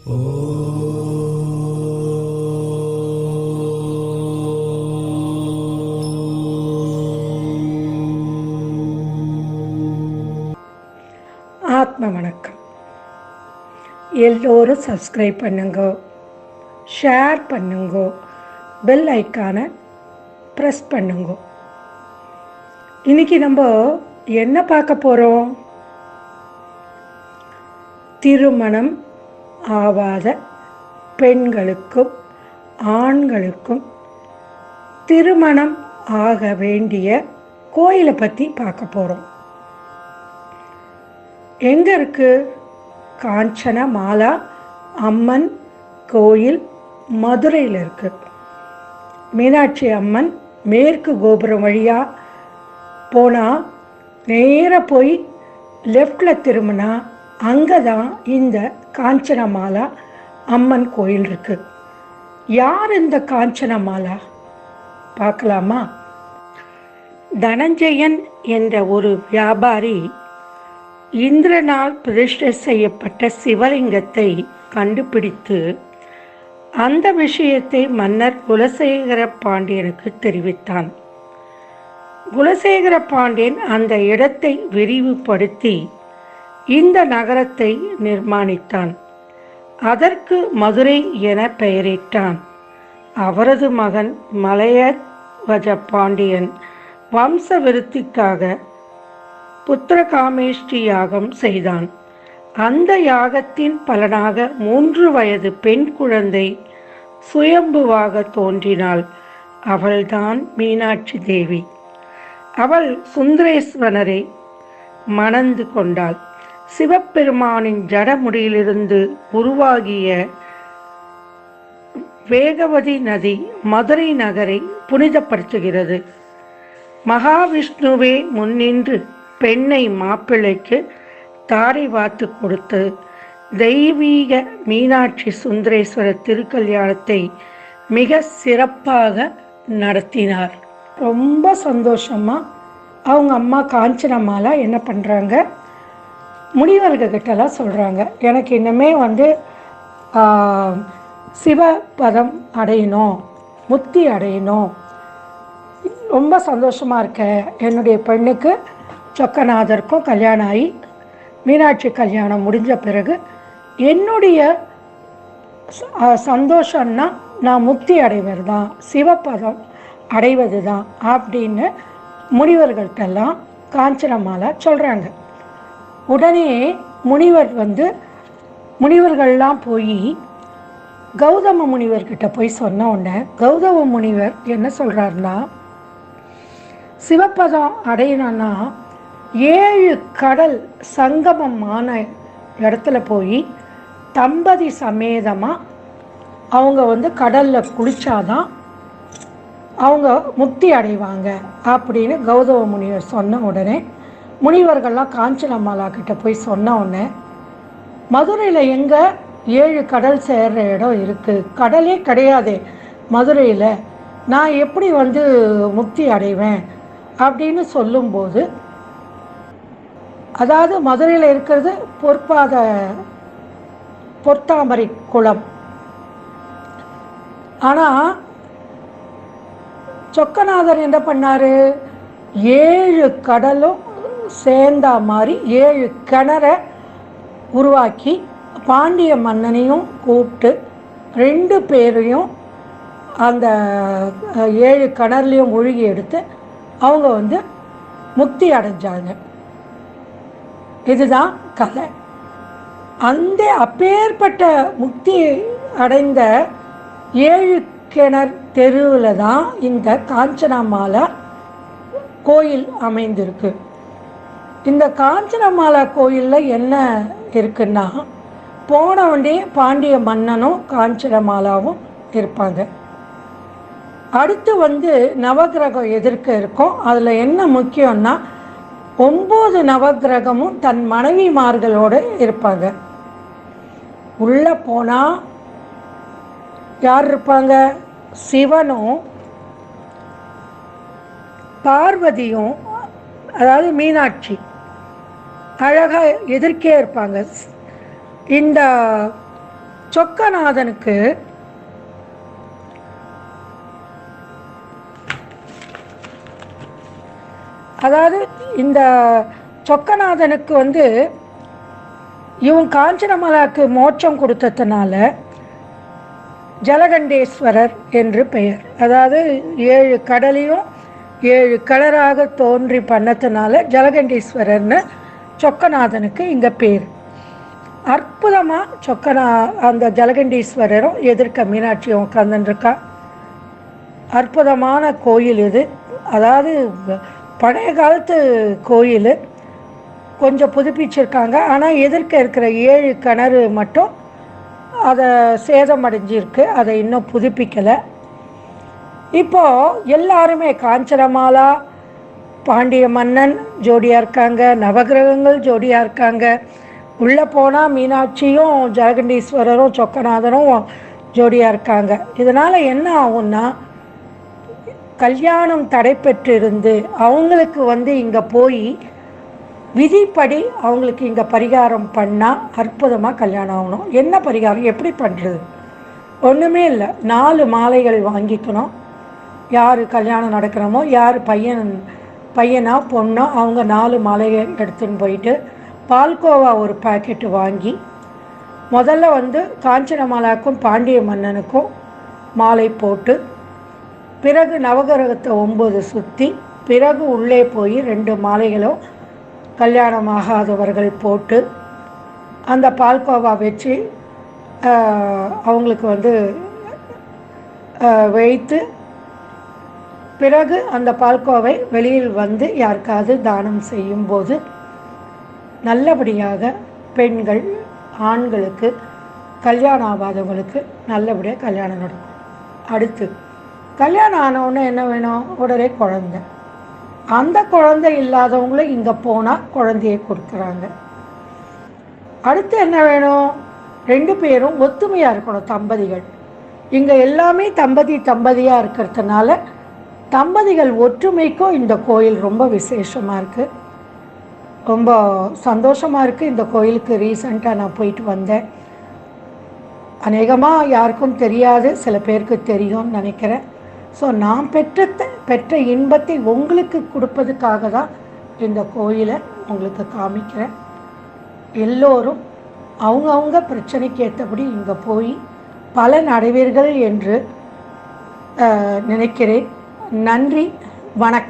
ஆத்ம வணக்கம். எல்லோரும் சப்ஸ்கிரைப் பண்ணுங்க ஷேர் பண்ணுங்க பெல் ஐக்கானை ப்ரெஸ் பண்ணுங்க. இன்னைக்கு நம்ம என்ன பார்க்க போகிறோம் திருமணம் ஆவாத பெண்களுக்கும் ஆண்களுக்கும் திருமணம் ஆக வேண்டிய கோயிலை பற்றி பார்க்க போகிறோம் எங்கே இருக்கு? காஞ்சன மாலா அம்மன் கோயில் மதுரையில் இருக்கு. மீனாட்சி அம்மன் மேற்கு கோபுரம் வழியாக போனால் நேராக போய் லெஃப்டில் திரும்பினா அங்கே தான் இந்த காஞ்சனமாலா அம்மன் கோயில் இருக்கு. யார் இந்த காஞ்சனமாலா? பார்க்கலாமா? தனஞ்சயன் என்ற ஒரு வியாபாரி இந்திரனால் பிரதிஷ்டை செய்யப்பட்ட சிவலிங்கத்தை கண்டுபிடித்து அந்த விஷயத்தை மன்னர் குலசேகர பாண்டியனுக்கு தெரிவித்தான். குலசேகர பாண்டியன் அந்த இடத்தை விரிவுபடுத்தி இந்த நகரத்தை நிர்மாணித்தான். அதற்கு மதுரை என பெயரிட்டான். அவரது மகன் மலையவஜ பாண்டியன் வம்ச விருத்திக்காக புத்திரகாமேஷ்டி யாகம் செய்தான். அந்த யாகத்தின் பலனாக மூன்று வயது பெண் குழந்தை சுயம்புவாக தோன்றினாள். அவள்தான் மீனாட்சி தேவி. அவள் சுந்தரேஸ்வரரை மணந்து கொண்டாள். சிவபெருமானின் ஜடமுடியிலிருந்து உருவாகிய வேகவதி நதி மதுரை நகரை புனிதப்படுத்துகிறது. மகாவிஷ்ணுவே முன்னின்று பெண்ணை மாப்பிள்ளைக்கு தாரை வாத்து கொடுத்து தெய்வீக மீனாட்சி சுந்தரேஸ்வர திருக்கல்யாணத்தை மிக சிறப்பாக நடத்தினார். ரொம்ப சந்தோஷமா அவங்க அம்மா காஞ்சனமாலா என்ன பண்ணுறாங்க முனிவர்கிட்டலாம் சொல்கிறாங்க எனக்கு இன்னுமே வந்து சிவபதம் அடையணும் முக்தி அடையணும். ரொம்ப சந்தோஷமாக இருக்கேன் என்னுடைய பெண்ணுக்கு சொக்கநாதருக்கும் கல்யாணம் ஆகி மீனாட்சி கல்யாணம் முடிஞ்ச பிறகு என்னுடைய சந்தோஷம்னா நான் முக்தி அடைவது தான் சிவபதம் அடைவது தான் அப்படின்னு முனிவர்கள்ட்டெல்லாம் காஞ்சனமாலா சொல்கிறாங்க உடனே முனிவர் வந்து முனிவர்கள்லாம் போய் கௌதம முனிவர்கிட்ட போய் சொன்ன உடனே கௌதம முனிவர் என்ன சொல்கிறாருன்னா சிவப்பதம் அடையணும்னா ஏழு கடல் சங்கமமான இடத்துல போய் தம்பதி சமேதமாக அவங்க வந்து கடலில் குளித்தாதான் அவங்க முக்தி அடைவாங்க அப்படின்னு கௌதம முனிவர் சொன்ன உடனே முனிவர்கள்லாம் காஞ்சனமாலா கிட்ட போய் சொன்ன உடனே மதுரையில் எங்கே ஏழு கடல் சேர்ற இடம் இருக்குது கடலே கிடையாதே. மதுரையில் நான் எப்படி வந்து முக்தி அடைவேன்? அப்படின்னு சொல்லும்போது அதாவது மதுரையில் இருக்கிறது பொற்பாத பொற்தாமரை குளம். ஆனால் சொக்கநாதர் என்ன பண்ணார்? ஏழு கடலும் சேர்ந்தா மாதிரி ஏழு கிணற உருவாக்கி பாண்டிய மன்னனையும் கூப்பிட்டு ரெண்டு பேரையும் அந்த ஏழு கிணறுலையும் மூழ்கி எடுத்து அவங்க வந்து முக்தி அடைஞ்சாங்க. இதுதான் கதை. அந்த அப்பேற்பட்ட முக்தி அடைந்த ஏழு கிணறு தெருவில் தான் இந்த காஞ்சனாமாலா கோயில் அமைந்திருக்கு. இந்த காஞ்சனமாலா கோயிலில் என்ன இருக்குன்னா போன பாண்டிய மன்னனும் காஞ்சனமாலாவும் இருப்பாங்க. அடுத்து வந்து நவக்கிரகம் எதிர்க்க இருக்கும் அதில் என்ன முக்கியம்னா ஒம்பது நவக்கிரகமும் தன் மனைவிமார்களோடு இருப்பாங்க. உள்ளே போனால் யார் இருப்பாங்க? சிவனும் பார்வதியும் அதாவது மீனாட்சி. அழகாக எதிர்க்கே இருப்பாங்க. இந்த சொக்கநாதனுக்கு அதாவது இந்த சொக்கநாதனுக்கு வந்து இவன் காஞ்சனமலாக்கு மோட்சம் கொடுத்ததுனால ஜலகண்டேஸ்வரர் என்று பெயர். அதாவது ஏழு கடலையும் ஏழு கலராக தோன்றி பண்ணதுனால ஜலகண்டேஸ்வரர்னு சொக்கநாதனுக்கு இங்கே பேர். அற்புதமாக சொக்கநா அந்த ஜலகண்டீஸ்வரரும் எதிர்க்க மீனாட்சியும் உட்காந்துருக்கா அற்புதமான கோயில் இது. அதாவது பழைய காலத்து கோயில். கொஞ்சம் புதுப்பிச்சிருக்காங்க. ஆனால் எதிர்க்க இருக்கிற ஏழு கிணறு மட்டும் அதை சேதமடைஞ்சிருக்கு. அதை இன்னும் புதுப்பிக்கலை. இப்போது எல்லாருமே காஞ்சனமாலா பாண்டிய மன்னன் ஜோடியாக இருக்காங்க நவகிரகங்கள் ஜோடியாக இருக்காங்க. உள்ளே போனால் மீனாட்சியும் ஜெகண்டீஸ்வரரும் சொக்கநாதரும் ஜோடியாக இருக்காங்க. இதனால் என்ன ஆகும்னா கல்யாணம் தடைப்பட்டிருந்து அவங்களுக்கு வந்து இங்கே போய் விதிப்படி அவங்களுக்கு இங்கே பரிகாரம் பண்ணால் அற்புதமாக கல்யாணம் ஆகணும். என்ன பரிகாரம்? எப்படி பண்ணுறது ஒன்றுமே இல்லை. நாலு மாலைகள் வாங்கிக்கணும். யார் கல்யாணம் நடக்கிறோமோ யார் பையன் பையனா பொண்ணோ அவங்க நாலு மலையை எடுத்துன்னு போயிட்டு பால்கோவா ஒரு பாக்கெட்டு வாங்கி முதல்ல வந்து காஞ்சனமாலாக்கும் பாண்டிய மன்னனுக்கும் மாலை போட்டு பிறகு நவகிரகத்தை ஒம்பது சுற்றி பிறகு உள்ளே போய் ரெண்டு மாலைகளும் கல்யாணமாகாதவர்கள் போட்டு அந்த பால்கோவா வச்சு அவங்களுக்கு வந்து வைத்து பிறகு அந்த பால்கோவை வெளியில் வந்து யாருக்காவது தானம் செய்யும்போது நல்லபடியாக பெண்கள் ஆண்களுக்கு கல்யாணம் ஆகாதவங்களுக்கு நல்லபடியாக கல்யாணம் நடக்கும். அடுத்து கல்யாணம் ஆனவுடனே என்ன வேணும்? உடனே குழந்தை. அந்த குழந்தை இல்லாதவங்களும் இங்கே போனால் குழந்தையை கொடுக்குறாங்க. அடுத்து என்ன வேணும்? ரெண்டு பேரும் ஒத்துமையாக இருக்கணும் தம்பதிகள். இங்கே எல்லாமே தம்பதி தம்பதியாக இருக்கிறதுனால தம்பதிகள் ஒற்றுமைக்கும் இந்த கோயில் ரொம்ப விசேஷமாக இருக்குது ரொம்ப சந்தோஷமாக இருக்குது இந்த கோயிலுக்கு ரீசண்டாக நான் போயிட்டு வந்தேன். அநேகமாக யாருக்கும் தெரியாது சில பேருக்கு தெரியும்னு நினைக்கிறேன். ஸோ நான் பெற்ற பெற்ற இன்பத்தை உங்களுக்கு கொடுப்பதுக்காக தான் இந்த கோயிலை உங்களுக்கு காமிக்கிறேன். எல்லோரும் அவங்கவுங்க பிரச்சனைக்கு ஏற்றபடி இங்கே போய் பலன் அடைவீர்கள் என்று நினைக்கிறேன். நன்றி வணக்கம்.